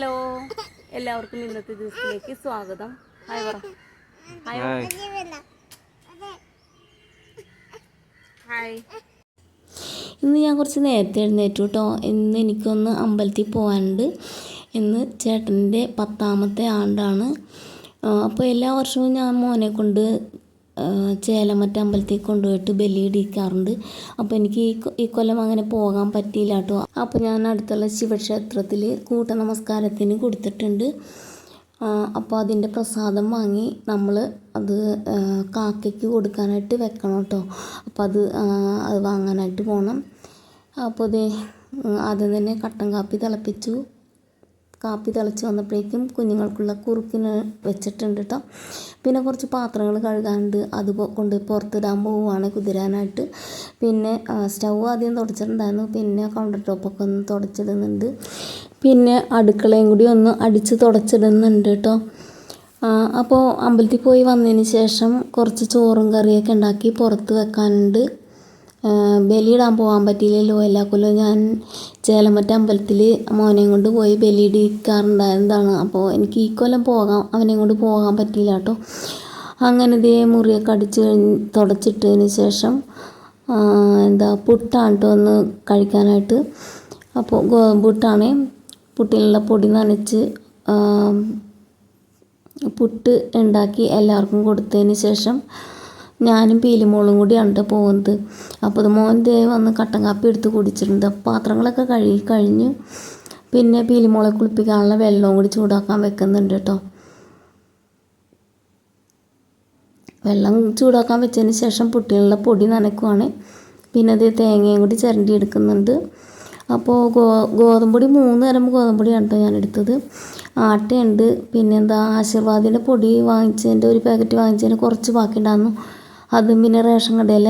Hello. എല്ലാവർക്കും ഇന്നത്തെ ദിവസത്തിലേക്ക് സ്വാഗതം. ഹായ് പറ. ഹായ്. ഇന്ന് ഞാൻ കുറച്ച് നേരത്തെ എഴുന്നേറ്റു കേട്ടോ ഇന്ന് എനിക്കൊന്ന് അമ്പലത്തിൽ പോകാനുണ്ട് ഇന്ന് ചേട്ടന്റെ പത്താമത്തെ ആണ്ടാണ്. അപ്പോൾ എല്ലാ വർഷവും ഞാൻ മോനെ കൊണ്ട് ചേലമറ്റ അമ്പലത്തിൽ കൊണ്ടുപോയിട്ട് ബലിയിടിക്കാറുണ്ട് അപ്പോൾ എനിക്ക് ഈ ഈ കൊല്ലം അങ്ങനെ പോകാൻ പറ്റിയില്ല കേട്ടോ അപ്പോൾ ഞാൻ അടുത്തുള്ള ശിവക്ഷേത്രത്തിൽ കൂട്ട നമസ്കാരത്തിന് കൊടുത്തിട്ടുണ്ട് അപ്പോൾ അതിന്റെ പ്രസാദം വാങ്ങി നമ്മൾ അത് കാക്കയ്ക്ക് കൊടുക്കാനായിട്ട് വെക്കണം കേട്ടോ അപ്പോൾ അത് അത് വാങ്ങാനായിട്ട് പോകണം അപ്പോൾ ഇത് ആദ്യം തന്നെ കട്ടൻ കാപ്പി തിളപ്പിച്ചു. കാപ്പി തിളച്ച് വന്നപ്പോഴേക്കും കുഞ്ഞുങ്ങൾക്കുള്ള കുറുക്കിന് വെച്ചിട്ടുണ്ട് കേട്ടോ പിന്നെ കുറച്ച് പാത്രങ്ങൾ കഴുകാനുണ്ട്. അത് കൊണ്ട് പുറത്തിടാൻ പോവുകയാണ് കുതിരാനായിട്ട്. പിന്നെ സ്റ്റൗ ആദ്യം തുടച്ചിട്ടുണ്ടായിരുന്നു. പിന്നെ കൗണ്ടർ ടോപ്പൊക്കെ ഒന്ന് തുടച്ചിടുന്നുണ്ട്. പിന്നെ അടുക്കളയും കൂടി ഒന്ന് അടിച്ച് തുടച്ചിടുന്നുണ്ട് കേട്ടോ അപ്പോൾ അമ്പലത്തിൽ പോയി വന്നതിന് ശേഷം കുറച്ച് ചോറും കറിയൊക്കെ ഉണ്ടാക്കി പുറത്ത് വെക്കാനുണ്ട്. ബലിയിടാൻ പോകാൻ പറ്റിയില്ലല്ലോ എല്ലാ കൊല്ലവും ഞാൻ ചേലമറ്റ അമ്പലത്തിൽ മോനെയും കൊണ്ട് പോയി ബലിയിടിക്കാറുണ്ടായിരുന്നതാണ് അപ്പോൾ എനിക്ക് ഈ കൊല്ലം പോകാം അവനെയും കൊണ്ട് പോകാൻ പറ്റിയില്ല കേട്ടോ. അങ്ങനെ ഇതേ മുറിയൊക്കെ അടിച്ച് കഴിഞ്ഞ് തുടച്ചിട്ടതിന് ശേഷം എന്താ പുട്ടാണ് ഒന്ന് കഴിക്കാനായിട്ട്. അപ്പോൾ പുട്ടാണ്. പുട്ടിലുള്ള പൊടി നനച്ച് പുട്ട് ഉണ്ടാക്കി എല്ലാവർക്കും കൊടുത്തതിന് ശേഷം ഞാനും പീലിമോളും കൂടിയാണ് കേട്ടോ പോകുന്നത് അപ്പോൾ അത് മോൻ ദേ വന്ന് കട്ടൻ കാപ്പി എടുത്ത് കുടിച്ചിട്ടുണ്ട്. പാത്രങ്ങളൊക്കെ കഴുകി കഴിഞ്ഞ് പിന്നെ പീലിമോളെ കുളിപ്പിക്കാനുള്ള വെള്ളവും കൂടി ചൂടാക്കാൻ വെക്കുന്നുണ്ട് കേട്ടോ. വെള്ളം ചൂടാക്കാൻ വെച്ചതിന് ശേഷം പുട്ടിനുള്ള പൊടി നനക്കുവാണ് പിന്നെ അത് തേങ്ങയും കൂടി ചിരണ്ടി എടുക്കുന്നുണ്ട്. അപ്പോൾ ഗോ ഗോതമ്പൊടി മൂന്ന് തരം ഗോതമ്പൊടിയാണ് കേട്ടോ ഞാൻ എടുത്തത്. ആട്ടയുണ്ട്. പിന്നെന്താ ആശീർവാദിന്റെ പൊടി വാങ്ങിച്ചതിന്റെ ഒരു പാക്കറ്റ് വാങ്ങിച്ചതിന് കുറച്ച് ബാക്കി ഉണ്ടായിരുന്നു അതും പിന്നെ റേഷൻ കടയിൽ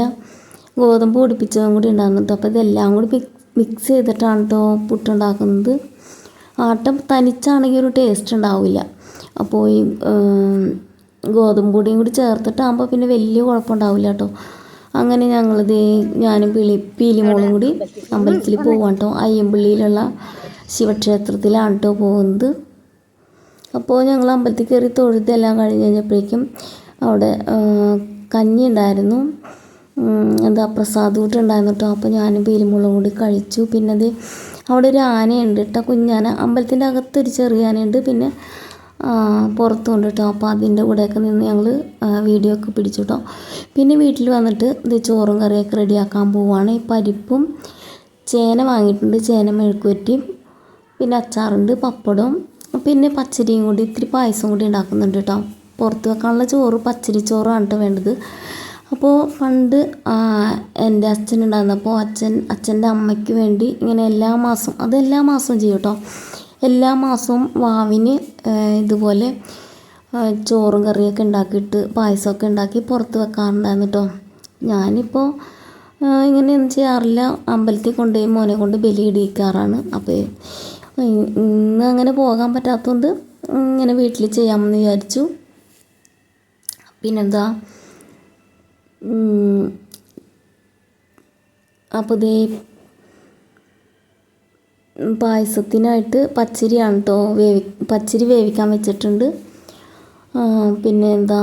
ഗോതമ്പ് പൊടിപ്പിച്ചതും കൂടി ഉണ്ടായിരുന്നു. കേട്ടോ അപ്പോൾ ഇതെല്ലാം കൂടി മിക്സ് ചെയ്തിട്ടാണ് കേട്ടോ പുട്ടുണ്ടാക്കുന്നത്. ആട്ടം തനിച്ചാണെങ്കിൽ ഒരു ടേസ്റ്റ് ഉണ്ടാവില്ല. അപ്പോൾ ഈ ഗോതമ്പ് പൊടിയും കൂടി ചേർത്തിട്ടാകുമ്പോൾ പിന്നെ വലിയ കുഴപ്പമുണ്ടാവില്ല കേട്ടോ അങ്ങനെ ഞങ്ങളിത് ഞാനും പിളി പീലിമോളും കൂടി അമ്പലത്തിൽ പോവാണ് കേട്ടോ അയ്യമ്പള്ളിയിലുള്ള ശിവക്ഷേത്രത്തിലാണ് കേട്ടോ പോകുന്നത്. അപ്പോൾ ഞങ്ങൾ അമ്പലത്തിൽ കയറി തൊഴുതെല്ലാം കഴിഞ്ഞ് കഴിഞ്ഞപ്പോഴേക്കും അവിടെ കഞ്ഞി ഉണ്ടായിരുന്നു. എന്താ പ്രസാദ് കൂട്ട് ഉണ്ടായിരുന്നു കേട്ടോ അപ്പോൾ ഞാനും പീലിമുള്ളും കൂടി കഴിച്ചു. പിന്നെ അത് അവിടെ ഒരു ആനയുണ്ട് കേട്ടോ കുഞ്ഞാന. അമ്പലത്തിന്റെ അകത്തൊരു ചെറിയ ആനയുണ്ട്. പിന്നെ പുറത്തുണ്ട് കേട്ടോ അപ്പോൾ അതിന്റെ കൂടെയൊക്കെ നിന്ന് ഞങ്ങൾ വീഡിയോ ഒക്കെ പിടിച്ചു കേട്ടോ പിന്നെ വീട്ടിൽ വന്നിട്ട് ഇത് ചോറും കറിയൊക്കെ റെഡിയാക്കാൻ പോവുകയാണ് പരിപ്പും ചേന വാങ്ങിയിട്ടുണ്ട്. ചേന മെഴുക്കുവറ്റിയും പിന്നെ അച്ചാറുണ്ട് പപ്പടവും പിന്നെ പച്ചരിയും കൂടി ഇത്തിരി പായസം കൂടി ഉണ്ടാക്കുന്നുണ്ട് കേട്ടോ പുറത്ത് വെക്കാനുള്ള ചോറ് പച്ചരി ചോറാണ് കേട്ടോ വേണ്ടത്. അപ്പോൾ പണ്ട് എന്റെ അച്ഛൻ ഉണ്ടായിരുന്നപ്പോൾ അച്ഛൻ അച്ഛന്റെ അമ്മയ്ക്ക് വേണ്ടി ഇങ്ങനെ എല്ലാ മാസവും അത് എല്ലാ മാസവും ചെയ്യും കേട്ടോ എല്ലാ മാസവും വാവിന് ഇതുപോലെ ചോറും കറിയൊക്കെ ഉണ്ടാക്കിയിട്ട് പായസമൊക്കെ ഉണ്ടാക്കി പുറത്ത് വെക്കാറുണ്ടായിരുന്നു കേട്ടോ ഞാനിപ്പോൾ ഇങ്ങനെ ഇങ്ങനെയൊന്നും ചെയ്യാറില്ല. അമ്പലത്തിൽ കൊണ്ടുപോയി മോനെ കൊണ്ട് ബലിയിടിക്കാറാണ് അപ്പോൾ ഇന്ന് അങ്ങനെ പോകാൻ പറ്റാത്തതുകൊണ്ട് ഇങ്ങനെ വീട്ടിൽ ചെയ്യാമെന്ന് വിചാരിച്ചു. പിന്നെന്താ? അപ്പോൾ ദേ പായസത്തിനായിട്ട് പച്ചരിയാണ് കേട്ടോ വേവി പച്ചരി വേവിക്കാൻ വെച്ചിട്ടുണ്ട്. പിന്നെ എന്താ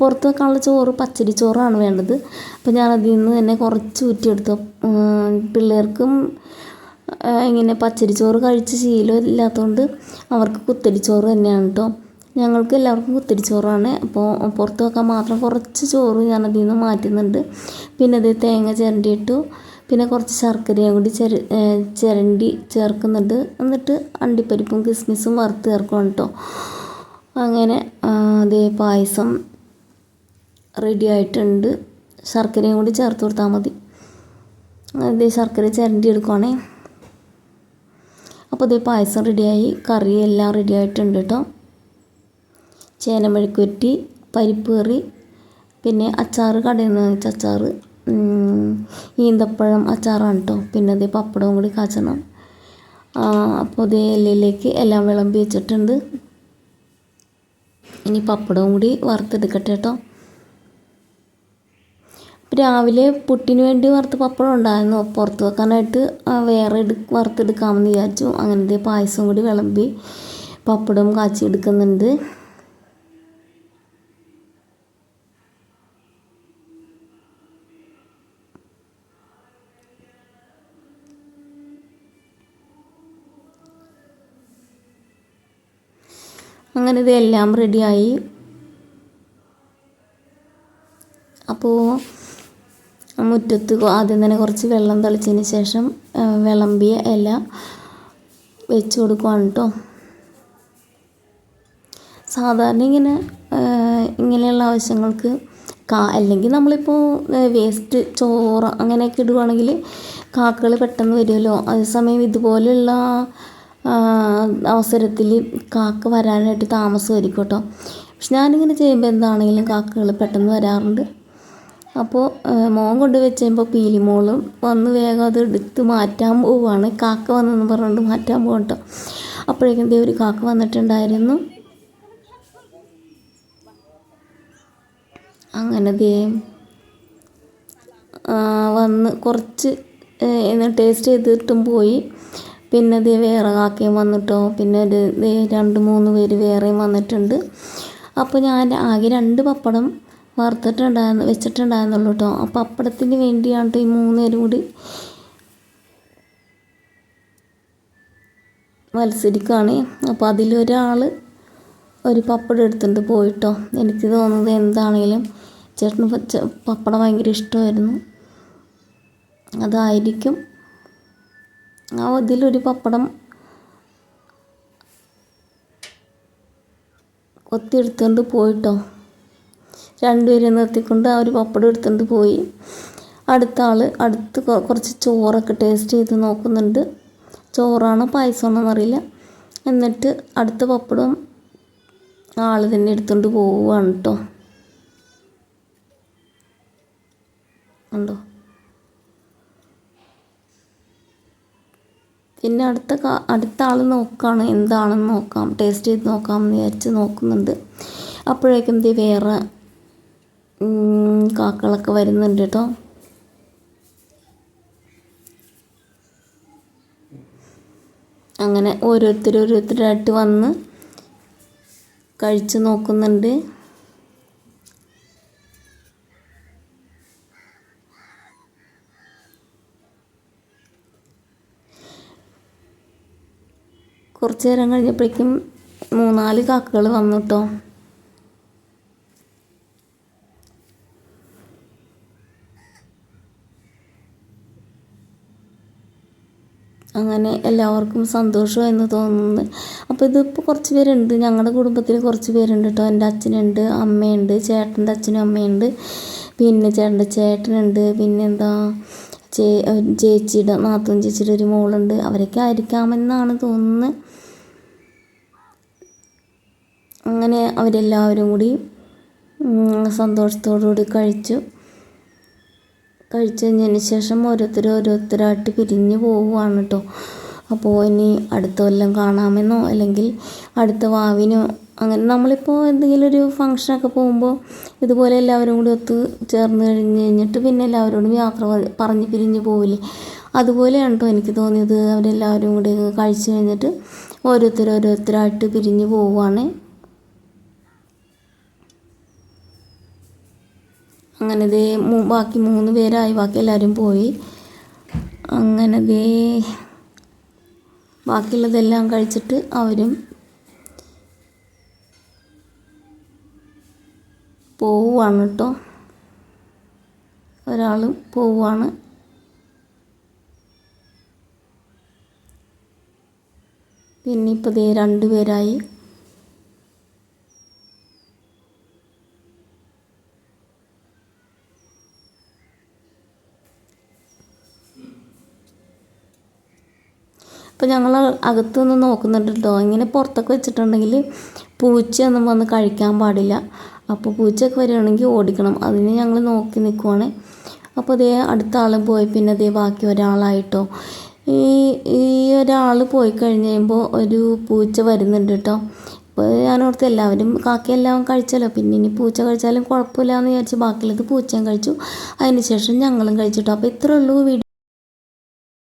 പുറത്ത് വെക്കാനുള്ള ചോറ് പച്ചരി ചോറാണ് വേണ്ടത്. അപ്പോൾ ഞാൻ അതിൽ നിന്ന് തന്നെ കുറച്ച് ഊറ്റിയെടുത്തു. പിള്ളേർക്കും ഇങ്ങനെ പച്ചരി ചോറ് കഴിച്ച് ശീലം ഇല്ലാത്തതുകൊണ്ട് അവർക്ക് കുത്തരി ചോറ് തന്നെയാണ് കേട്ടോ ഞങ്ങൾക്ക് എല്ലാവർക്കും കുത്തിരി ചോറാണ് അപ്പോൾ പുറത്ത് വെക്കാൻ മാത്രം കുറച്ച് ചോറ് ഞാൻ അതിൽ നിന്ന് മാറ്റുന്നുണ്ട്. പിന്നെ അത് തേങ്ങ ചിരണ്ടിയിട്ടു പിന്നെ കുറച്ച് ശർക്കരയും കൂടി ചെര ചിരണ്ടി ചേർക്കുന്നുണ്ട്. എന്നിട്ട് അണ്ടിപ്പരിപ്പും കിസ്മിസും വറുത്ത് ചേർക്കണം കേട്ടോ അങ്ങനെ അതേ പായസം റെഡി ആയിട്ടുണ്ട്. ശർക്കരയും കൂടി ചേർത്ത് കൊടുത്താൽ മതി. അതേ ശർക്കര ചിരണ്ടി എടുക്കുവാണേ. അപ്പോൾ ഇതേ പായസം റെഡിയായി കറിയെല്ലാം റെഡി ആയിട്ടുണ്ട് കേട്ടോ ചേനമെഴുക്കുവറ്റി പരിപ്പ് കറി പിന്നെ അച്ചാർ കടയിൽ നിന്ന് വാങ്ങിച്ച അച്ചാർ ഈന്തപ്പഴം അച്ചാറാണ് കേട്ടോ പിന്നെ അതേ പപ്പടവും കൂടി കാച്ചണം. അപ്പോൾ അതേ ഇലയിലേക്ക് എല്ലാം വിളമ്പി വെച്ചിട്ടുണ്ട്. ഇനി പപ്പടവും കൂടി വറുത്തെടുക്കട്ടെ കേട്ടോ രാവിലെ പുട്ടിന് വേണ്ടി വറുത്ത പപ്പടം ഉണ്ടായിരുന്നു. പുറത്ത് വെക്കാനായിട്ട് വേറെ എടു വറുത്തെടുക്കാമെന്ന് വിചാരിച്ചു. അങ്ങനത്തെ പായസം കൂടി വിളമ്പി പപ്പടം കാച്ചി എടുക്കുന്നുണ്ട് അങ്ങനെ ഇതെല്ലാം റെഡിയായി. അപ്പോൾ മുറ്റത്ത് ആദ്യം തന്നെ കുറച്ച് വെള്ളം തളിച്ചതിന് ശേഷം വിളമ്പിയ ഇല വെച്ച് കൊടുക്കുവാണ് കേട്ടോ സാധാരണ ഇങ്ങനെ ഇങ്ങനെയുള്ള ആവശ്യങ്ങൾക്ക് കാ അല്ലെങ്കിൽ നമ്മളിപ്പോൾ വേസ്റ്റ് ചോറ് അങ്ങനെയൊക്കെ ഇടുവാണെങ്കിൽ കാക്കകൾ പെട്ടെന്ന് വരുമല്ലോ അതേസമയം ഇതുപോലെയുള്ള അവസരത്തിൽ കാക്ക വരാനായിട്ട് താമസമായിരിക്കും കേട്ടോ. പക്ഷെ ഞാനിങ്ങനെ ചെയ്യുമ്പോൾ എന്താണെങ്കിലും കാക്കകൾ പെട്ടെന്ന് വരാറുണ്ട്. അപ്പോൾ മോൻ കൊണ്ട് വെച്ച് കഴിയുമ്പോൾ പീലിമോളും വന്ന് വേഗം അത് എടുത്ത് മാറ്റാൻ പോവുകയാണ്. കാക്ക വന്നെന്ന് പറഞ്ഞുകൊണ്ട് മാറ്റാൻ പോകും കേട്ടോ. അപ്പോഴേക്കും ദേ ഒരു കാക്ക വന്നിട്ടുണ്ടായിരുന്നു. അങ്ങനെ ദേ വന്ന് കുറച്ച് ടേസ്റ്റ് ചെയ്തിട്ടും പോയി. പിന്നെ ഇത് വേറെ കാക്കയും വന്നിട്ടോ. പിന്നെ ഒരു രണ്ട് മൂന്ന് പേര് വേറെയും വന്നിട്ടുണ്ട്. അപ്പോൾ ഞാൻ ആകെ രണ്ട് പപ്പടം വറുത്തിട്ടുണ്ടായിരുന്നു വെച്ചിട്ടുണ്ടായിരുന്നുള്ളൂ കേട്ടോ അപ്പോൾ പപ്പടത്തിന് വേണ്ടിയാണ് ഈ മൂന്ന് പേരും കൂടി മത്സരിക്കുകയാണ് അപ്പോൾ അതിലൊരാൾ ഒരു പപ്പടം എടുത്തിട്ട് പോയിട്ടോ. എനിക്ക് തോന്നുന്നത് എന്താണെങ്കിലും ചേട്ടന് പപ്പടം ഭയങ്കര ഇഷ്ടമായിരുന്നു. അതായിരിക്കും ആ അതിലൊരു പപ്പടം കൊത്തി എടുത്തുകൊണ്ട് പോയിട്ടോ. രണ്ടുപേരും നിർത്തിക്കൊണ്ട് ആ ഒരു പപ്പടം എടുത്തുകൊണ്ട് പോയി. അടുത്ത ആൾ അടുത്ത് കുറച്ച് ചോറൊക്കെ ടേസ്റ്റ് ചെയ്ത് നോക്കുന്നുണ്ട്. ചോറാണോ പായസമാണോ എന്നറിയില്ല. എന്നിട്ട് അടുത്ത പപ്പടം ആൾ തന്നെ എടുത്തുകൊണ്ട് പോവുകയാണ് കേട്ടോ ഉണ്ടോ പിന്നെ അടുത്ത അടുത്ത ആൾ നോക്കുകയാണ് എന്താണെന്ന് നോക്കാം ടേസ്റ്റ് ചെയ്ത് നോക്കാമെന്ന് വിചാരിച്ച് നോക്കുന്നുണ്ട്. അപ്പോഴേക്കും ഇത് വേറെ കാക്കളൊക്കെ വരുന്നുണ്ട് കേട്ടോ അങ്ങനെ ഓരോരുത്തർ ഓരോരുത്തരായിട്ട് വന്ന് കഴിച്ച് നോക്കുന്നുണ്ട്. കുറച്ച് നേരം കഴിഞ്ഞപ്പോഴേക്കും മൂന്നാൽ കാക്കകൾ വന്നു കേട്ടോ. അങ്ങനെ എല്ലാവർക്കും സന്തോഷമായിരുന്നു തോന്നുന്നത് അപ്പോൾ ഇതിപ്പോൾ കുറച്ച് പേരുണ്ട്. ഞങ്ങളുടെ കുടുംബത്തിൽ കുറച്ച് പേരുണ്ട് കേട്ടോ. എന്റെ അച്ഛനുണ്ട് അമ്മയുണ്ട് ചേട്ടന്റെ അച്ഛനും അമ്മയുണ്ട്. പിന്നെ ചേട്ടന്റെ ചേട്ടനുണ്ട്. പിന്നെന്താ ചേ ചേച്ചിയുടെ നാത്തും ചേച്ചിയുടെ ഒരു മോളുണ്ട്. അവരൊക്കെ ആയിരിക്കാമെന്നാണ് തോന്നുന്നത്. അങ്ങനെ അവരെല്ലാവരും കൂടി സന്തോഷത്തോടുകൂടി സന്തോഷത്തോടു കൂടി കഴിച്ചു. കഴിച്ചു കഴിഞ്ഞതിന് ശേഷം ഓരോരുത്തർ ഓരോരുത്തരായിട്ട് പിരിഞ്ഞു പോവുകയാണ് കേട്ടോ. അപ്പോൾ ഇനി അടുത്ത കൊല്ലം കാണാമെന്നോ അല്ലെങ്കിൽ അടുത്ത വാവിനോ അങ്ങനെ നമ്മളിപ്പോൾ എന്തെങ്കിലും ഒരു ഫങ്ഷനൊക്കെ പോകുമ്പോൾ ഇതുപോലെ എല്ലാവരും കൂടി ഒത്ത് ചേർന്ന് കഴിഞ്ഞ് കഴിഞ്ഞിട്ട് പിന്നെ എല്ലാവരോടും യാത്ര പറഞ്ഞ് പിരിഞ്ഞ് പോവില്ലേ? അതുപോലെയാണ് കേട്ടോ എനിക്ക് തോന്നിയത്. അവരെല്ലാവരും കൂടി കഴിച്ചു കഴിഞ്ഞിട്ട് ഓരോരുത്തർ ഓരോരുത്തരായിട്ട് പിരിഞ്ഞ് പോവുകയാണ്. അങ്ങനെ ദേ ബാക്കി മൂന്ന് പേരായി. ബാക്കി എല്ലാവരും പോയി. അങ്ങനെ ദേ ബാക്കിയുള്ളതെല്ലാം കഴിച്ചിട്ട് അവരും പോവുകയാണ് കേട്ടോ ഒരാൾ പോവുകയാണ് പിന്നെ ഇപ്പോൾ ദേ രണ്ട് പേരായി. അപ്പോൾ ഞങ്ങൾ അകത്തുനിന്ന് നോക്കുന്നുണ്ട് കേട്ടോ ഇങ്ങനെ പുറത്തൊക്കെ വെച്ചിട്ടുണ്ടെങ്കിൽ പൂച്ചയൊന്നും വന്ന് കഴിക്കാൻ പാടില്ല. അപ്പോൾ പൂച്ചയൊക്കെ വരികയാണെങ്കിൽ ഓടിക്കണം. അതിന് ഞങ്ങൾ നോക്കി നിൽക്കുവാണ് അപ്പോൾ അതേ അടുത്ത ആളും പോയി. പിന്നെ അതേ ബാക്കി ഒരാളായിട്ടോ. ഈ ഈ ഒരാൾ പോയി കഴിഞ്ഞ് കഴിയുമ്പോൾ ഒരു പൂച്ച വരുന്നുണ്ട് കേട്ടോ. അപ്പോൾ ഞാനോർത്ത് എല്ലാവരും കാക്കയെല്ലാം കഴിച്ചല്ലോ. പിന്നെ ഇനി പൂച്ച കഴിച്ചാലും കുഴപ്പമില്ല എന്ന് വിചാരിച്ച് ബാക്കിയുള്ളത് പൂച്ചയും കഴിച്ചു. അതിന് ശേഷം ഞങ്ങളും കഴിച്ചിട്ടോ. അപ്പോൾ ഇത്രേ ഉള്ളൂ വീഡിയോ.